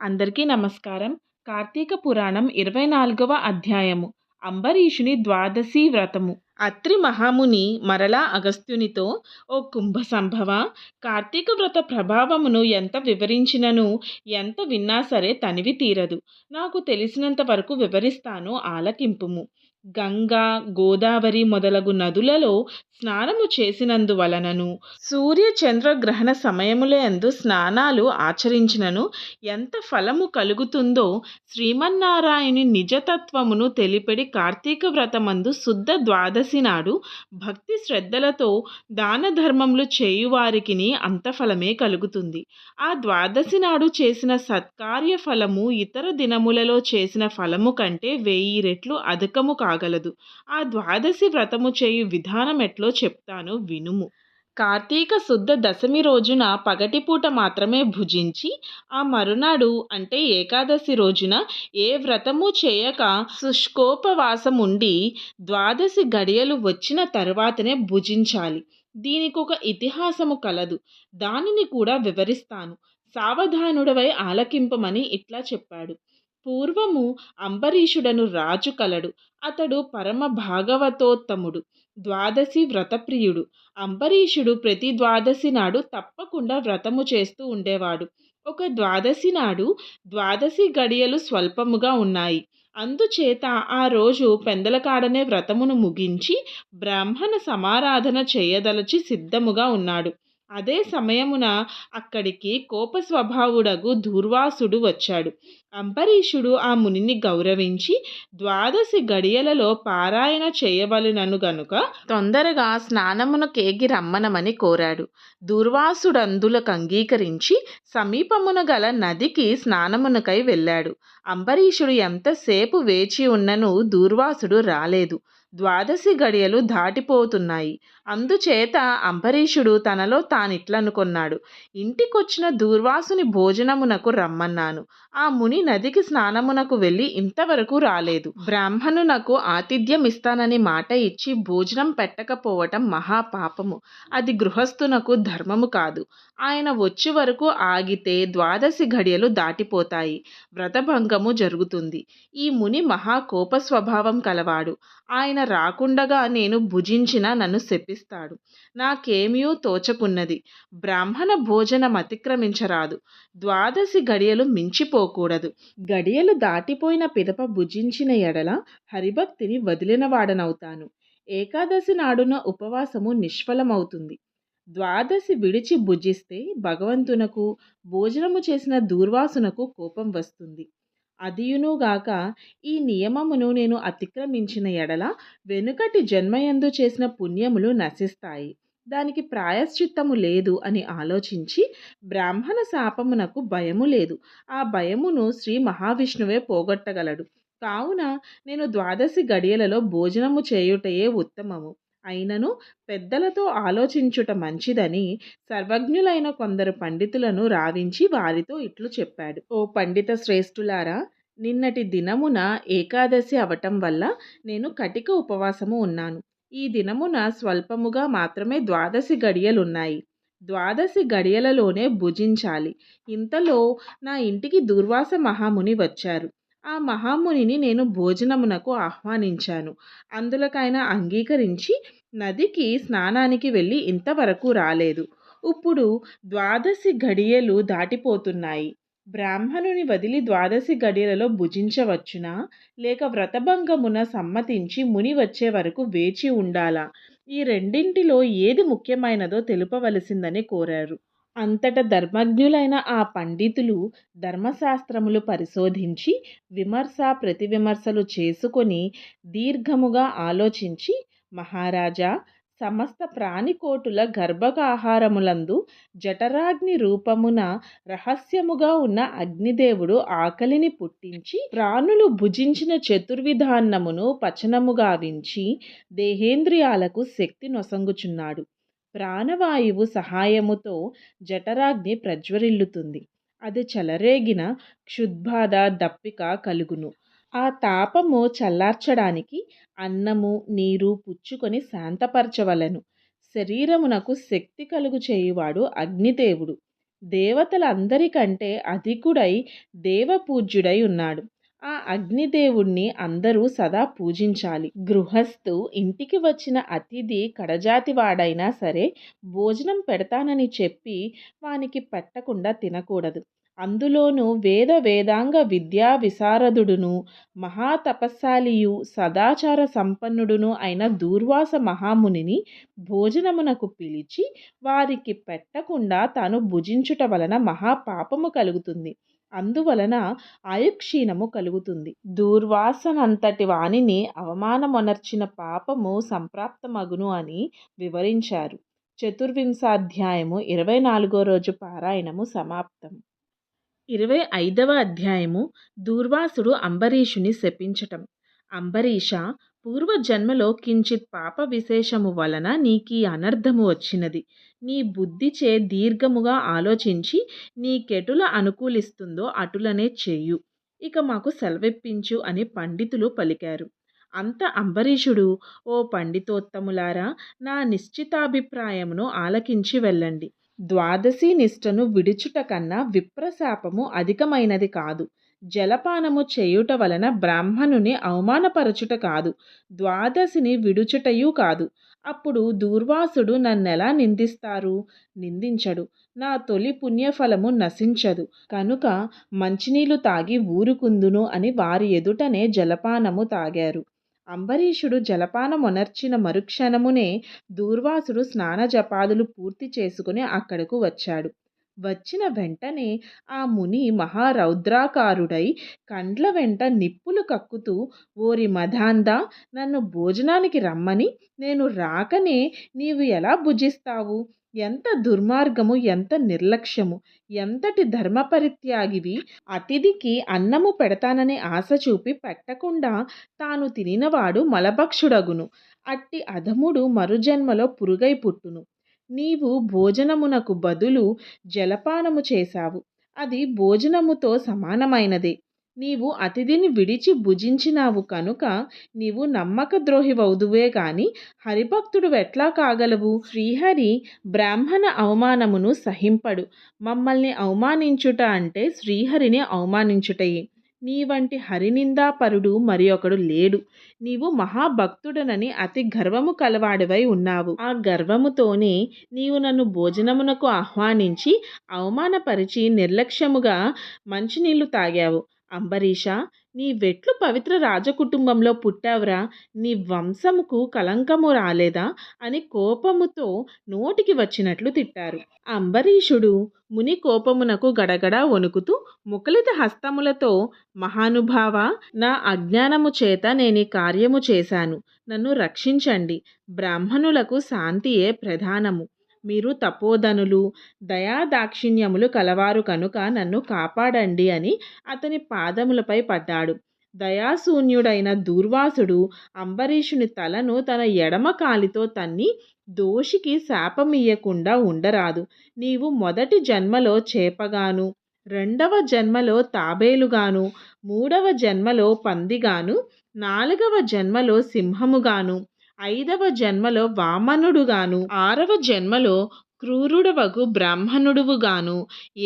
అందరికీ నమస్కారం. కార్తీక పురాణం ఇరవై నాలుగవ అధ్యాయము. అంబరీషుని ద్వాదశి వ్రతము. అత్రి మహాముని మరలా అగస్త్యునితో ఓ కుంభ సంభవ కార్తీక వ్రత ప్రభావమును ఎంత వివరించినను ఎంత విన్నా సరే తనివి తీరదు. నాకు తెలిసినంత వరకు వివరిస్తాను ఆలకింపుము. గంగా గోదావరి మొదలగు నదులలో స్నానము చేసినందువలనను సూర్య చంద్రగ్రహణ సమయములందు స్నానాలు ఆచరించినను ఎంత ఫలము కలుగుతుందో శ్రీమన్నారాయణి నిజతత్వమును తెలిపెడి కార్తీక వ్రతమందు శుద్ధ ద్వాదశి నాడు భక్తి శ్రద్ధలతో దాన ధర్మములు చేయువారికిని అంత ఫలమే కలుగుతుంది. ఆ ద్వాదశి నాడు చేసిన సత్కార్య ఫలము ఇతర దినములలో చేసిన ఫలము కంటే వెయ్యి రెట్లు అధికము కాగలదు ఆ ద్వాదశి వ్రతము చేయు విధానం ఎట్లో చెప్తాను వినుము. కార్తీక శుద్ధ దశమి రోజున పగటిపూట మాత్రమే భుజించి ఆ మరునాడు అంటే ఏకాదశి రోజున ఏ వ్రతము చేయక శుష్కోపవాసం ఉండి ద్వాదశి గడియలు వచ్చిన తరువాతనే భుజించాలి. దీనికి ఒక ఇతిహాసము కలదు. దానిని కూడా వివరిస్తాను. సావధానుడవై ఆలకింపమని ఇట్లా చెప్పాడు. పూర్వము అంబరీషుడను రాజు కలడు. అతడు పరమ భాగవతోత్తముడు ద్వాదశి వ్రతప్రియుడు. అంబరీషుడు ప్రతి ద్వాదశి నాడు తప్పకుండా వ్రతము చేస్తూ ఉండేవాడు. ఒక ద్వాదశి నాడు ద్వాదశి గడియలు స్వల్పముగా ఉన్నాయి. అందుచేత ఆ రోజు పెందలకాడనే వ్రతమును ముగించి బ్రాహ్మణ సమారాధన చేయదలచి సిద్ధముగా ఉన్నాడు. అదే సమయమున అక్కడికి కోప స్వభావుడగు దూర్వాసుడు వచ్చాడు. అంబరీషుడు ఆ మునిని గౌరవించి ద్వాదశి గడియలలో పారాయణ చేయవలెనను గనుక తొందరగా స్నానమును కేగి రమ్మనమని కోరాడు. దూర్వాసుడందులకు అంగీకరించి సమీపమున గల నదికి స్నానమునకై వెళ్ళాడు. అంబరీషుడు ఎంతసేపు వేచి ఉన్నను దూర్వాసుడు రాలేదు. ద్వాదశి గడియలు దాటిపోతున్నాయి. అందుచేత అంబరీషుడు తనలో తానిట్లనుకున్నాడు. ఇంటికొచ్చిన దూర్వాసుని భోజనమునకు రమ్మన్నాను. ఆ ముని నదికి స్నానమునకు వెళ్ళి ఇంతవరకు రాలేదు. బ్రాహ్మణునకు ఆతిథ్యం ఇస్తానని మాట ఇచ్చి భోజనం పెట్టకపోవటం మహాపాపము. అది గృహస్థునకు ధర్మము కాదు. ఆయన వచ్చే వరకు ఆగితే ద్వాదశి ఘడియలు దాటిపోతాయి. వ్రతభంగము జరుగుతుంది. ఈ ముని మహా కోప స్వభావం కలవాడు. ఆయన రాకుండగా నేను భుజించిన నన్ను శపిస్తాడు. నాకేమీ తోచకున్నది. బ్రాహ్మణ భోజనం అతిక్రమించరాదు. ద్వాదశి గడియలు మించిపోకూడదు. గడియలు దాటిపోయిన పిదప భుజించిన ఎడల హరిభక్తిని వదిలినవాడనవుతాను. ఏకాదశి నాడున ఉపవాసము నిష్ఫలమవుతుంది. ద్వాదశి విడిచి భుజిస్తే భగవంతునకు భోజనము చేసిన దూర్వాసునకు కోపం వస్తుంది. అదియునుగాక ఈ నియమమును నేను అతిక్రమించిన ఎడల వెనుకటి జన్మయందు చేసిన పుణ్యములు నశిస్తాయి. దానికి ప్రాయశ్చిత్తము లేదు అని ఆలోచించి బ్రాహ్మణ శాపమునకు భయము లేదు. ఆ భయమును శ్రీ మహావిష్ణువే పోగొట్టగలడు. కావున నేను ద్వాదశి గడియలలో భోజనము చేయుటయే ఉత్తమము. అయినను పెద్దలతో ఆలోచించుట మంచిదని సర్వజ్ఞులైన కొందరు పండితులను రావించి వారితో ఇట్లు చెప్పాడు. ఓ పండిత శ్రేష్ఠులారా నిన్నటి దినమున ఏకాదశి అవటం వల్ల నేను కటిక ఉపవాసము ఉన్నాను. ఈ దినమున స్వల్పముగా మాత్రమే ద్వాదశి గడియలున్నాయి. ద్వాదశి గడియలలోనే భుజించాలి. ఇంతలో నా ఇంటికి దుర్వాస మహాముని వచ్చారు. ఆ మహామునిని నేను భోజనమునకు ఆహ్వానించాను. అందులకైన అంగీకరించి నదికి స్నానానికి వెళ్ళి ఇంతవరకు రాలేదు. ఇప్పుడు ద్వాదశి ఘడియలు దాటిపోతున్నాయి. బ్రాహ్మణుని వదిలి ద్వాదశి గడియలలో భుజించవచ్చునా? లేక వ్రతభంగమున సమ్మతించి ముని వచ్చే వరకు వేచి ఉండాలా? ఈ రెండింటిలో ఏది ముఖ్యమైనదో తెలుపవలసిందని కోరారు. అంతట ధర్మజ్ఞులైన ఆ పండితులు ధర్మశాస్త్రములు పరిశోధించి విమర్శ ప్రతివిమర్శలు చేసుకొని దీర్ఘముగా ఆలోచించి మహారాజా సమస్త ప్రాణికోటుల గర్భకాహారములందు జఠరాగ్ని రూపమున రహస్యముగా ఉన్న అగ్నిదేవుడు ఆకలిని పుట్టించి ప్రాణులు భుజించిన చతుర్విధాన్నమును పచనముగా గావించి దేహేంద్రియాలకు శక్తి నొసంగుచున్నాడు. ప్రాణవాయువు సహాయముతో జఠరాగ్ని ప్రజ్వరిల్లుతుంది. అది చెలరేగిన క్షుద్బాధ దప్పిక కలుగును. ఆ తాపము చల్లార్చడానికి అన్నము నీరు పుచ్చుకొని శాంతపరచవలెను. శరీరమునకు శక్తి కలుగు చేయువాడు అగ్నిదేవుడు. దేవతలందరికంటే అధికుడై దేవపూజ్యుడై ఉన్నాడు. ఆ అగ్నిదేవుణ్ణి అందరూ సదా పూజించాలి. గృహస్థు ఇంటికి వచ్చిన అతిథి కడజాతి వాడైనా సరే భోజనం పెడతానని చెప్పి వానికి పెట్టకుండా తినకూడదు. అందులోనూ వేద వేదాంగ విద్యా విశారదుడును మహాతపస్సాలియు సదాచార సంపన్నుడును అయిన దూర్వాస మహామునిని భోజనమునకు పిలిచి వారికి పెట్టకుండా తాను భుజించుట వలన మహాపాపము కలుగుతుంది. అందువలన ఆయుక్షీణము కలుగుతుంది. దూర్వాసనంతటి వానిని అవమానమొనర్చిన పాపము సంప్రాప్తమగును అని వివరించారు. చతుర్వింశాధ్యాయము ఇరవై నాలుగో రోజు పారాయణము సమాప్తం. ఇరవై ఐదవ అధ్యాయము దూర్వాసుడు అంబరీషుని శపించటం. అంబరీష పూర్వజన్మలో కించిత్ పాప విశేషము వలన నీకీ అనర్థము వచ్చినది. నీ బుద్ధిచే దీర్ఘముగా ఆలోచించి నీకెటుల అనుకూలిస్తుందో అటులనే చెయ్యు ఇక మాకు సెలవిప్పించు అని పండితులు పలికారు. అంత అంబరీషుడు ఓ పండితోత్తములారా నా నిశ్చితాభిప్రాయమును ఆలకించి వెళ్ళండి. ద్వాదశీ నిష్టను విడుచుట కన్నా విప్రశాపము అధికమైనది కాదు. జలపానము చేయుట వలన బ్రాహ్మణుని అవమానపరచుట కాదు ద్వాదశిని విడుచుటయు కాదు. అప్పుడు దూర్వాసుడు నన్నెలా నిందిస్తారు? నిందించడు. నా తొలి పుణ్యఫలము నశించదు. కనుక మంచినీళ్ళు తాగి ఊరుకుందును అని వారి ఎదుటనే జలపానము తాగారు. అంబరీషుడు జలపానమొనర్చిన మరుక్షణమునే దూర్వాసుడు స్నాన జపాదులు పూర్తి చేసుకుని అక్కడకు వచ్చాడు. వచ్చిన వెంటనే ఆ ముని మహారౌద్రాకారుడై కండ్ల వెంట నిప్పులు కక్కుతూ ఓరి మదాంద నన్ను భోజనానికి రమ్మని నేను రాకనే నీవు ఎలా భుజిస్తావు? ఎంత దుర్మార్గము ఎంత నిర్లక్ష్యము ఎంతటి ధర్మపరిత్యాగివి? అతిథికి అన్నము పెడతానని ఆశ చూపి పెట్టకుండా తాను తినినవాడు మలభక్షుడగును. అట్టి అధముడు మరుజన్మలో పురుగై పుట్టును. నీవు భోజనమునకు బదులు జలపానము చేశావు. అది భోజనముతో సమానమైనదే. నీవు అతిథిని విడిచి భుజించినావు కనుక నీవు నమ్మక ద్రోహివౌదువే గాని హరిభక్తుడు ఎట్లా కాగలవు? శ్రీహరి బ్రాహ్మణ అవమానమును సహింపడు. మమ్మల్ని అవమానించుట అంటే శ్రీహరిని అవమానించుటయే. నీ వంటి హరినిందాపరుడు మరి ఒకడు లేడు. నీవు మహాభక్తుడనని అతి గర్వము కలవాడివై ఉన్నావు. ఆ గర్వముతోనే నీవు నన్ను భోజనమునకు ఆహ్వానించి అవమానపరిచి నిర్లక్ష్యముగా మంచినీళ్ళు తాగావు. అంబరీష నీ వెట్లు పవిత్ర రాజకుటుంబంలో పుట్టావురా నీ వంశముకు కలంకము రాలేదా అని కోపముతో నోటికి వచ్చినట్లు తిట్టారు. అంబరీషుడు ముని కోపమునకు గడగడ వణుకుతూ ముఖలిత హస్తములతో మహానుభావ నా అజ్ఞానము చేత నేను కార్యము చేశాను. నన్ను రక్షించండి. బ్రాహ్మణులకు శాంతియే ప్రధానము. మీరు తపోధనులు దయాదాక్షిణ్యములు కలవారు కనుక నన్ను కాపాడండి అని అతని పాదములపై పడ్డాడు. దయాశూన్యుడైన దూర్వాసుడు అంబరీషుని తలను తన ఎడమ కాలితో తన్ని దోషికి శాపమియ్యకుండా ఉండరాదు. నీవు మొదటి జన్మలో చేపగాను రెండవ జన్మలో తాబేలుగాను మూడవ జన్మలో పందిగాను నాలుగవ జన్మలో సింహముగాను ఐదవ జన్మలో వామనుడుగాను ఆరవ జన్మలో క్రూరుడవగు బ్రాహ్మణుడువుగాను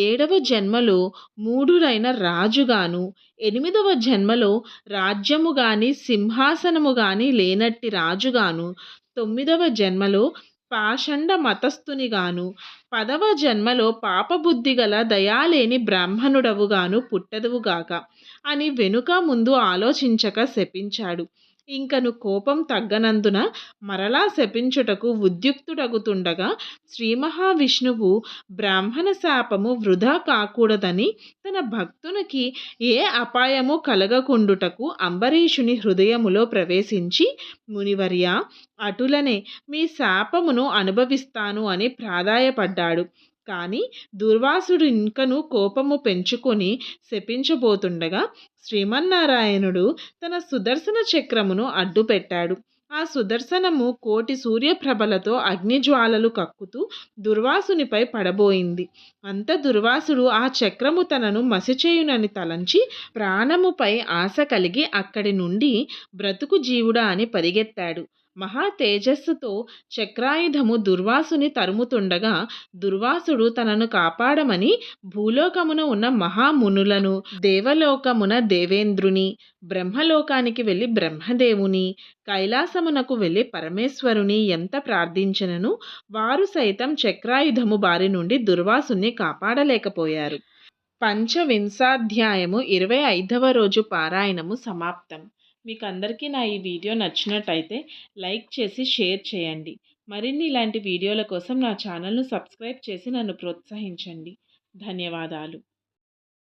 ఏడవ జన్మలో మూడుడైన రాజుగాను ఎనిమిదవ జన్మలో రాజ్యము గాని సింహాసనము గాని లేనట్టి రాజుగాను తొమ్మిదవ జన్మలో పాషండ మతస్థునిగాను పదవ జన్మలో పాపబుద్ధి గల దయాలేని బ్రాహ్మణుడవుగాను పుట్టదువుగాక అని వెనుక ముందు ఆలోచించక శపించాడు. ఇంకను కోపం తగ్గనందున మరలా శపించుటకు ఉద్యుక్తుడగుతుండగా శ్రీ మహావిష్ణువు బ్రాహ్మణ శాపము వృధా కాకూడదని తన భక్తునికి ఏ అపాయము కలగకుండుటకు అంబరీషుని హృదయములో ప్రవేశించి మునివర్య అటులనే మీ శాపమును అనుభవిస్తాను అని ప్రాధాయపడ్డాడు. కానీ దుర్వాసుడు ఇంకను కోపము పెంచుకొని శపించబోతుండగా శ్రీమన్నారాయణుడు తన సుదర్శన చక్రమును అడ్డుపెట్టాడు. ఆ సుదర్శనము కోటి సూర్యప్రభలతో అగ్నిజ్వాలలు కక్కుతూ దుర్వాసునిపై పడబోయింది. అంత దుర్వాసుడు ఆ చక్రము తనను మసిచేయునని తలంచి ప్రాణముపై ఆశ కలిగి అక్కడి నుండి బ్రతుకు జీవుడా అని పరిగెత్తాడు. మహా తేజస్సుతో చక్రాయుధము దుర్వాసుని తరుముతుండగా దుర్వాసుడు తనను కాపాడమని భూలోకమున ఉన్న మహామునులను దేవలోకమున దేవేంద్రుని బ్రహ్మలోకానికి వెళ్ళి బ్రహ్మదేవుని కైలాసమునకు వెళ్ళి పరమేశ్వరుని ఎంత ప్రార్థించినను వారు సైతం చక్రాయుధము బారి నుండి దుర్వాసుని కాపాడలేకపోయారు. పంచవింశాధ్యాయము ఇరవై ఐదవ రోజు పారాయణము సమాప్తం. మీకు అందరికీ నా ఈ వీడియో నచ్చినట్టయితే లైక్ చేసి షేర్ చేయండి. మరిన్ని ఇలాంటి వీడియోల కోసం నా ఛానల్ను సబ్స్క్రైబ్ చేసి నన్ను ప్రోత్సహించండి. ధన్యవాదాలు.